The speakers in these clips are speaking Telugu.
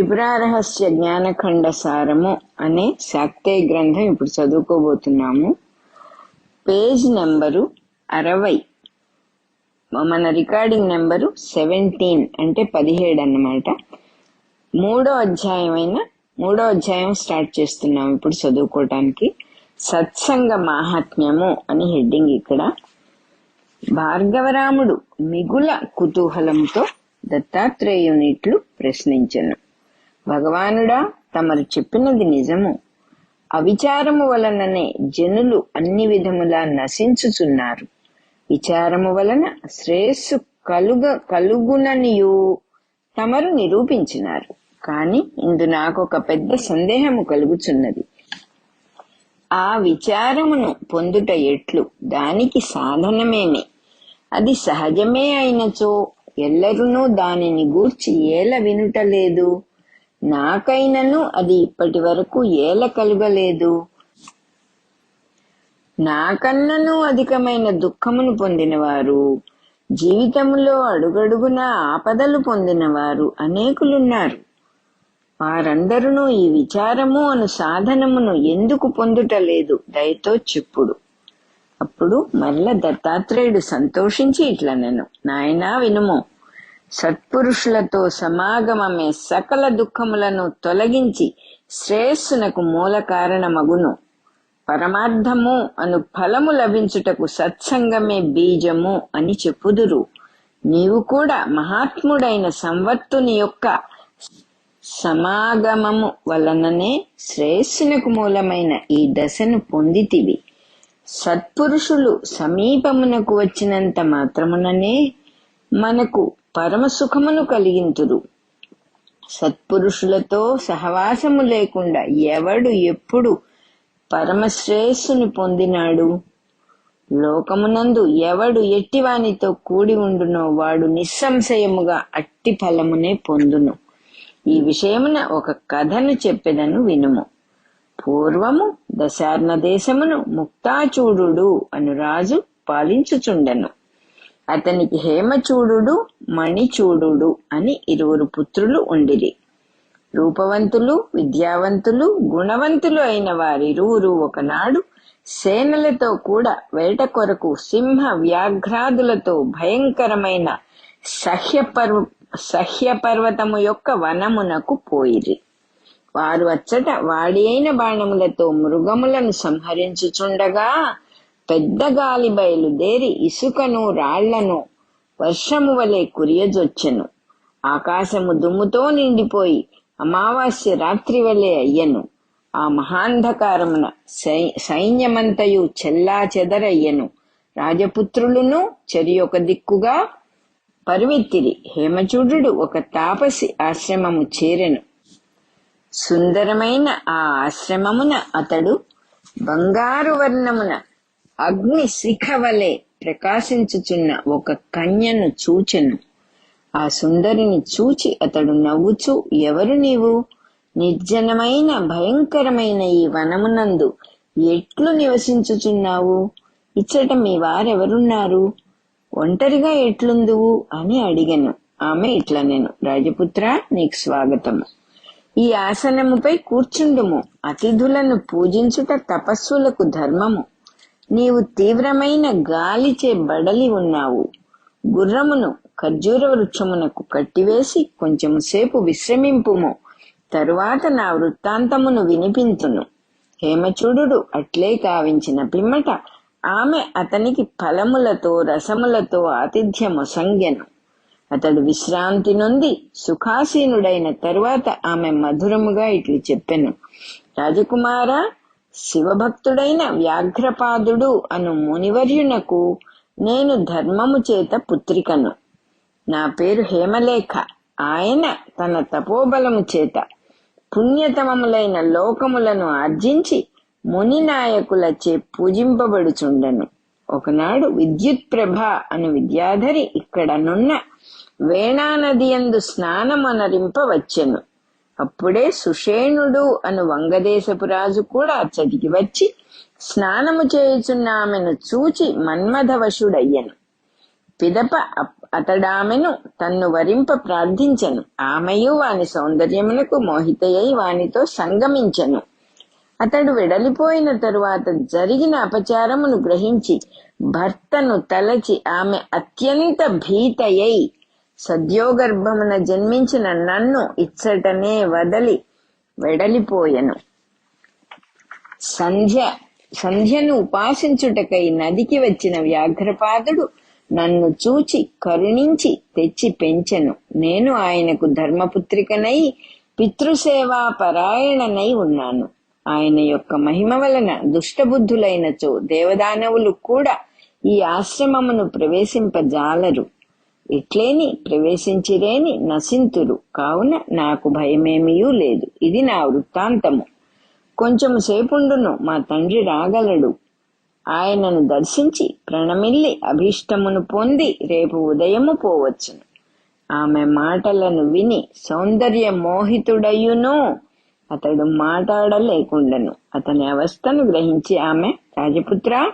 త్రిపురారహస్య జ్ఞానఖండ సారము అనే శాక్తే గ్రంథం ఇప్పుడు చదువుకోబోతున్నాము. పేజ్ నెంబరు అరవై. మన రికార్డింగ్ నెంబరు సెవెంటీన్ అంటే పదిహేడు అన్నమాట. మూడో అధ్యాయమైన మూడో అధ్యాయం స్టార్ట్ చేస్తున్నాం ఇప్పుడు చదువుకోవటానికి. సత్సంగ మాహాత్మ్యము అని హెడ్డింగ్ ఇక్కడ. భార్గవరాముడు మిగుల కుతూహలంతో దత్తాత్రేయునిట్లు ప్రశ్నించను. భగవానుడా తమరు చెప్పినది నిజము. అవిచారము వలననే జనులు అన్ని విధములా నశించుచున్నారు. విచారము వలన శ్రేయస్సు కలుగ కలుగుననియు తమరు నిరూపించినారు. కాని ఇందు నాకు ఒక పెద్ద సందేహము కలుగుచున్నది. ఆ విచారమును పొందుట ఎట్లు? దానికి సాధనమేమి అది సహజమే అయినచో ఎల్లరునూ దానిని గూర్చి ఏల వినుటలేదు నాకైనను అది ఇప్పటి వరకు ఏల కలుగలేదు. నాకన్నను అధికమైన దుఃఖమును పొందినవారు. జీవితములో అడుగడుగున ఆపదలు పొందినవారు అనేకులున్నారు. వారందరూ ఈ విచారము అను సాధనమును ఎందుకు పొందుటలేదు? దయతో చెప్పుడు. అప్పుడు మరల దత్తాత్రేయుడు సంతోషించి ఇట్లా నేను నాయనా వినుము. సత్పురుషులతో సమాగమమే సకల దుఃఖములను తొలగించి శ్రేయస్సునకు మూల కారణమగును. పరమార్థము అను ఫలము లభించుటకు సత్సంగమే బీజము అని చెప్పుదురు. నీవు కూడా మహాత్ముడైన సంవత్తుని యొక్క సమాగమము వలననే శ్రేయస్సునకు మూలమైన ఈ దశను పొందితివి. సత్పురుషులు సమీపమునకు వచ్చినంత మాత్రముననే మనకు పరమ సుఖమును కలిగింతురు. సత్పురుషులతో సహవాసము లేకుండా ఎవడు ఎప్పుడు పరమశ్రేయస్సుని పొందినాడు? లోకమునందు ఎవడు ఎట్టివానితో కూడి ఉండునో వాడు నిస్సంశయముగా అట్టి ఫలమునే పొందును. ఈ విషయమున ఒక కథను చెప్పెదను వినుము. పూర్వము దశార్ణ దేశమును ముక్తాచూడు అను రాజు పాలించుచుండెను. అతనికి హేమచూడు మణిచూడు అని ఇరువురు పుత్రులు ఉండిరి. రూపవంతులు విద్యావంతులు గుణవంతులు అయిన వారిరువురు ఒకనాడు సేనలతో కూడా వేట కొరకు సింహ వ్యాఘ్రాదులతో భయంకరమైన సహ్యపర్వ సహ్యపర్వతము యొక్క వనమునకు పోయిరి. వారు అచ్చట వాడి అయిన బాణములతో మృగములను సంహరించుచుండగా పెద్ద గాలి బయలుదేరి ఇసుకను రాళ్ళను వర్షము వలె కురియజొచ్చెను. ఆకాశము దుమ్ముతో నిండిపోయి అమావాస్య రాత్రి వలె అయ్యను. ఆ మహాంధకారమున సైన్యమంతయు చెల్లా చెదరయ్యను. రాజపుత్రులను ఒక దిక్కుగా పరివెత్తిరి. హేమచూడు ఒక తాపసి ఆశ్రమము చేరెను. సుందరమైన ఆ ఆశ్రమమున అతడు బంగారు వర్ణమున అగ్ని శిఖ వలె ప్రకాశించుచున్న ఒక కన్యను చూచెను. ఆ సుందరిని చూచి అతడు నవ్వుచూ ఎవరు నీవు? నిర్జనమైన భయంకరమైన ఈ వనమునందు ఎట్లు నివసించుచున్నావు? ఇచ్చట మీ వారెవరున్నారు? ఒంటరిగా ఎట్లుందువు? అని అడిగను. ఆమె ఇట్లా నేను. రాజపుత్ర నీకు స్వాగతము ఈ ఆసనముపై కూర్చుండుము. అతిథులను పూజించుట తపస్సులకు ధర్మము. నీవు తీవ్రమైన గాలిచే బడలి ఉన్నావు. గుర్రమును ఖర్జూర వృక్షమునకు కట్టివేసి కొంచెం సేపు విశ్రమింపుము. తరువాత నా వృత్తాంతమును వినిపించును. హేమచూడు అట్లే కావించిన పిమ్మట ఆమె అతనికి ఫలములతో రసములతో ఆతిథ్యము సంజ్ఞను. అతడు విశ్రాంతి నుండి సుఖాసీనుడైన తరువాత ఆమె మధురముగా ఇట్లు చెప్పెను. రాజకుమారా శివభక్తుడైన వ్యాఘ్రపాదుడు అను మునివర్యునకు నేను ధర్మము చేత పుత్రికను. నా పేరు హేమలేఖ. ఆయన తన తపోబలము చేత పుణ్యతమములైన లోకములను ఆర్జించి ముని నాయకులచే పూజింపబడుచుండెను. ఒకనాడు విద్యుత్ ప్రభ అను విద్యాధరి ఇక్కడనున్న వేణానదియందు స్నానమనరింపవచ్చెను. అప్పుడే సుషేణుడు అను వంగదేశపు రాజు కూడా అచ్చటికి వచ్చి స్నానము చేయుచున్న ఆమెను చూచి మన్మధవశుడయ్యను. పిదప అతడామెను తన్ను వరింప ప్రార్థించను. ఆమెయు వాని సౌందర్యమునకు మోహితయ్యై వానితో సంగమించను. అతడు వెడలిపోయిన తరువాత జరిగిన అపచారమును గ్రహించి భర్తను తలచి ఆమె అత్యంత భీతయై సద్యోగర్భమున జన్మించిన నన్ను ఇచ్చటనే వదలి వెడలిపోయెను. సంధ్య సంధ్యను ఉపాసించుటకై నదికి వచ్చిన వ్యాఘ్రపాదుడు నన్ను చూచి కరుణించి తెచ్చి పెంచెను. నేను ఆయనకు ధర్మపుత్రికనై పితృసేవా పరాయణనై ఉన్నాను. ఆయన యొక్క మహిమ వలన దుష్టబుద్ధులైనచో దేవదానవులు కూడా ఈ ఆశ్రమమును ప్రవేశింపజాలరు. ఇట్లేని ప్రవేశించిరేని నశింతురు కావున నాకు భయమేమీయూ లేదు. ఇది నా వృత్తాంతము. కొంచెం సేపుండును మా తండ్రి రాగలడు. ఆయనను దర్శించి ప్రణమిల్లి అభీష్టమును పొంది రేపు ఉదయము పోవచ్చును. ఆమె మాటలను విని సౌందర్య మోహితుడయ్యును అతడు మాట్లాడలేకుండను అతని అవస్థను గ్రహించి ఆమె రాజపుత్ర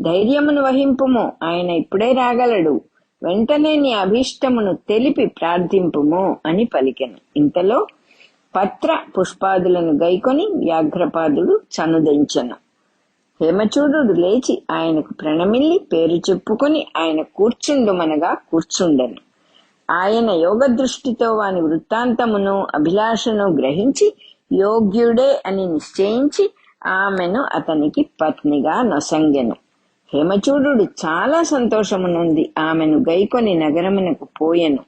ధైర్యమును వహింపుము. ఆయన ఇప్పుడే రాగలడు. వెంటనే నీ అభీష్టమును తెలిపి ప్రార్థింపుము అని పలికెను. ఇంతలో పత్ర పుష్పాదులను గైకొని వ్యాఘ్రపాదుడు చనుదించెను. హేమచూడు లేచి ఆయనకు ప్రణమిల్లి పేరు చెప్పుకొని ఆయన కూర్చుండుమనగా కూర్చుండెను. ఆయన యోగ దృష్టితో వాని వృత్తాంతమును అభిలాషను గ్రహించి యోగ్యుడే అని నిశ్చయించి ఆమెను అతనికి పత్నిగా నొసంగెను. హేమచూడు చాలా సంతోషమునుంది. ఆమెను గైకొని నగరమునకు పోయెను.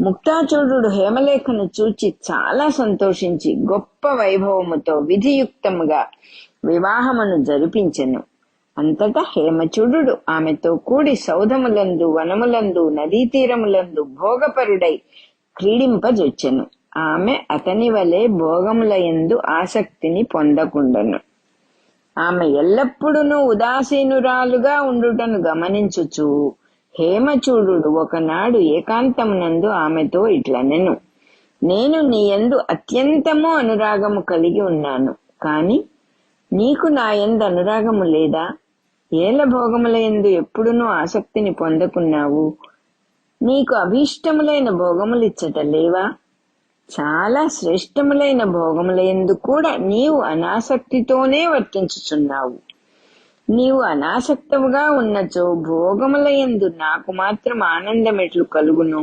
ముక్తాచూడు హేమలేఖను చూచి చాలా సంతోషించి గొప్ప వైభవముతో విధియుక్తముగా వివాహమును జరిపించెను. అంతటా హేమచూడు ఆమెతో కూడి సౌధములందు వనములందు నదీ తీరములందు భోగపరుడై క్రీడింపజొచ్చెను. ఆమె అతని వలె భోగముల యందు ఆసక్తిని పొందకుండను. ఆమె ఎల్లప్పుడూ ఉదాసీనురాలుగా ఉండుటను గమనించుచు హేమచూడు ఒకనాడు ఏకాంతమునందు ఆమెతో ఇట్లనెను నేను నీ యందు అత్యంతము అనురాగము కలిగి ఉన్నాను కాని నీకు నా యందు అనురాగము లేదా? ఏల భోగముల యందు ఎప్పుడునూ ఆసక్తిని పొందకున్నావు? నీకు అభీష్టములైన భోగములిచ్చట లేవా? చాలా శ్రేష్టములైన భోగముల యందు కూడా నీవు అనాసక్తితోనే వర్తించుచున్నావు. నీవు అనాసక్తముగా ఉన్నచో భోగముల యందు నాకు మాత్రం ఆనందం ఎట్లు కలుగును.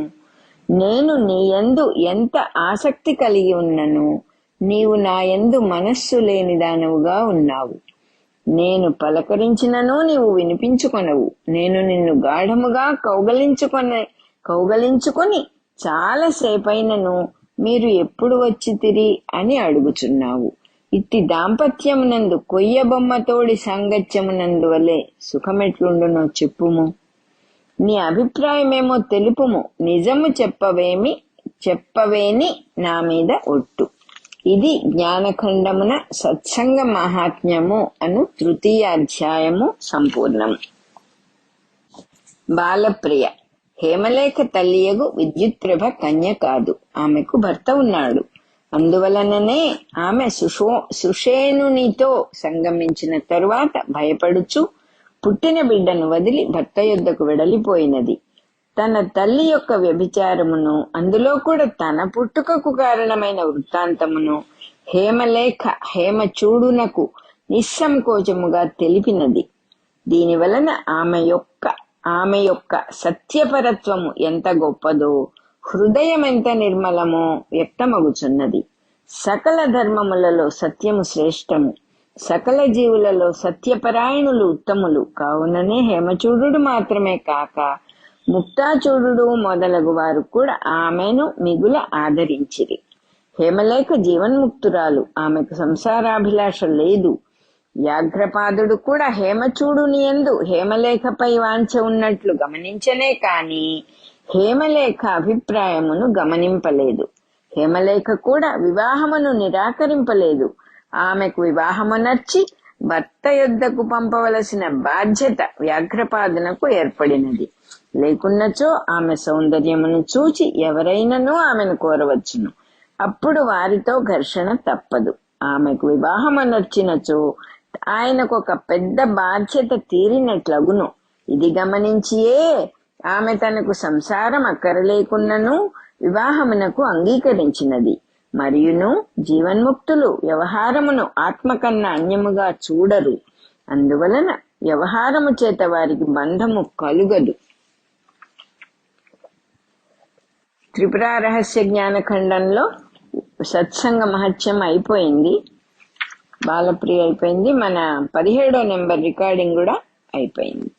నేను నీ యందు ఎంత ఆసక్తి కలిగి ఉన్నను నీవు నా యందు మనస్సు లేని దానవుగా ఉన్నావు. నేను పలకరించినను నీవు వినిపించుకొనవు. నేను నిన్ను గాఢముగా కౌగలించుకొని కౌగలించుకొని చాలాసేపైనను మీరు ఎప్పుడు వచ్చి తిరి అని అడుగుచున్నావు. ఇట్టి దాంపత్యమునందు కొయ్య బొమ్మతోడి సాంగత్యమునందు వలె సుఖమెట్లుండునో చెప్పుము. నీ అభిప్రాయమేమో తెలుపుము. నిజము చెప్పవేమి చెప్పవేని నా మీద ఒట్టు. ఇది జ్ఞానఖండమున సత్సంగ మహాత్మ్యము అను తృతీయ అధ్యాయము సంపూర్ణం. బాలప్రియ హేమలేఖ తల్లియగు విద్యుత్ప్రభ కన్య కాదు. ఆమెకు భర్త ఉన్నాడు. అందువలననే ఆమె సుషో సుషేనునితో సంగమించిన తరువాత భయపడుచు పుట్టిన బిడ్డను వదిలి భర్త యొద్దకు వెడలిపోయినది. తన తల్లి యొక్క వ్యభిచారమును అందులో కూడా తన పుట్టుకకు కారణమైన వృత్తాంతమును హేమలేఖ హేమ చూడునకు నిస్సంకోచముగా తెలిపినది. దీని వలన ఆమె యొక్క ఆమె యొక్క సత్యపరత్వము ఎంత గొప్పదో హృదయం ఎంత నిర్మలమో వ్యక్తమగుచున్నది. సకల ధర్మములలో సత్యము శ్రేష్టము. సకల జీవులలో సత్యపరాయణులు ఉత్తములు. కావుననే హేమచూడు మాత్రమే కాక ముక్తాచూడు మొదలగు వారు కూడా ఆమెను మిగుల ఆదరించిరి. హేమలేఖ జీవన్ముక్తురాలు. ఆమెకు సంసారాభిలాష లేదు. వ్యాఘ్రపాదుడు కూడా హేమచూడుని ఎందు హేమలేఖపై వాంచ ఉన్నట్లు గమనించనే కాని హేమలేఖ అభిప్రాయమును గమనింపలేదు. హేమలేఖ కూడా వివాహమును నిరాకరింపలేదు. ఆమెకు వివాహము నచ్చి భర్త యొద్దకు పంపవలసిన బాధ్యత వ్యాఘ్రపాదనకు ఏర్పడినది. లేకున్నచో ఆమె సౌందర్యమును చూచి ఎవరైనను ఆమెను కోరవచ్చును. అప్పుడు వారితో ఘర్షణ తప్పదు. ఆమెకు వివాహము నచ్చినచో ఆయనకు ఒక పెద్ద బాధ్యత తీరినట్లగును. ఇది గమనించియే ఆమె తనకు సంసారం అక్కరలేకున్నను వివాహమునకు అంగీకరించినది. మరియును జీవన్ముక్తులు వ్యవహారమును ఆత్మ కన్నా అన్యముగా చూడరు. అందువలన వ్యవహారము చేత వారికి బంధము కలుగదు. త్రిపుర రహస్య జ్ఞాన ఖండంలో సత్సంగ మహత్యం అయిపోయింది. బాలప్రియ అయిపోయింది. మన పదిహేడో నెంబర్ రికార్డింగ్ కూడా అయిపోయింది.